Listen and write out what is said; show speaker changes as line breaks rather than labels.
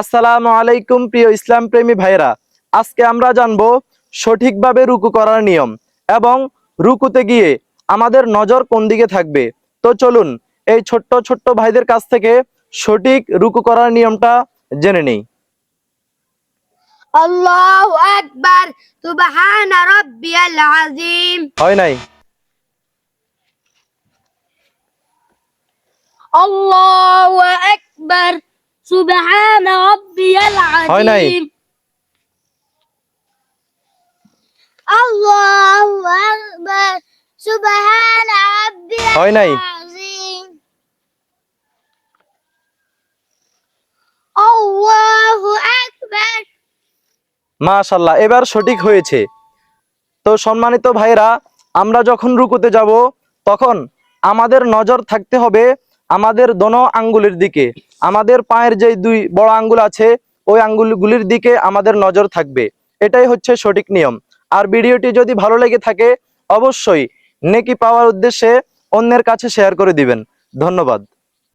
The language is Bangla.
আসসালামু আলাইকুম প্রিয় ইসলাম প্রেমী ভাইরা আজকে আমরা জানব সঠিকভাবে রুকু করার নিয়ম এবং রুকুতে গিয়ে আমাদের নজর কোন দিকে থাকবে। তো চলুন এই ছোট্ট ছোট্ট ভাইদের কাছ থেকে সঠিক রুকু করার নিয়মটা জেনে নেই। হয় নাই?
আল্লাহু একবার
সুবহান রাব্বিয়াল
আযীম। আল্লাহু আকবার। সুবহান রাব্বিয়াল
হয় নাই?
আল্লাহু আকবার।
মাশাআল্লাহ এবার সঠিক হয়েছে। তো সম্মানিত ভাইরা আমরা যখন রুকুতে যাব তখন আমাদের নজর থাকতে হবে আমাদের দোনো আঙ্গুলের দিকে, আমাদের পায়ের যে দুই বড় আঙ্গুল আছে, ওই আঙ্গুলগুলির দিকে আমাদের নজর থাকবে। এটাই হচ্ছে সঠিক নিয়ম। আর ভিডিওটি যদি ভালো লেগে থাকে, অবশ্যই নেকি পাওয়ার উদ্দেশ্যে অন্যের কাছে শেয়ার করে দিবেন। ধন্যবাদ।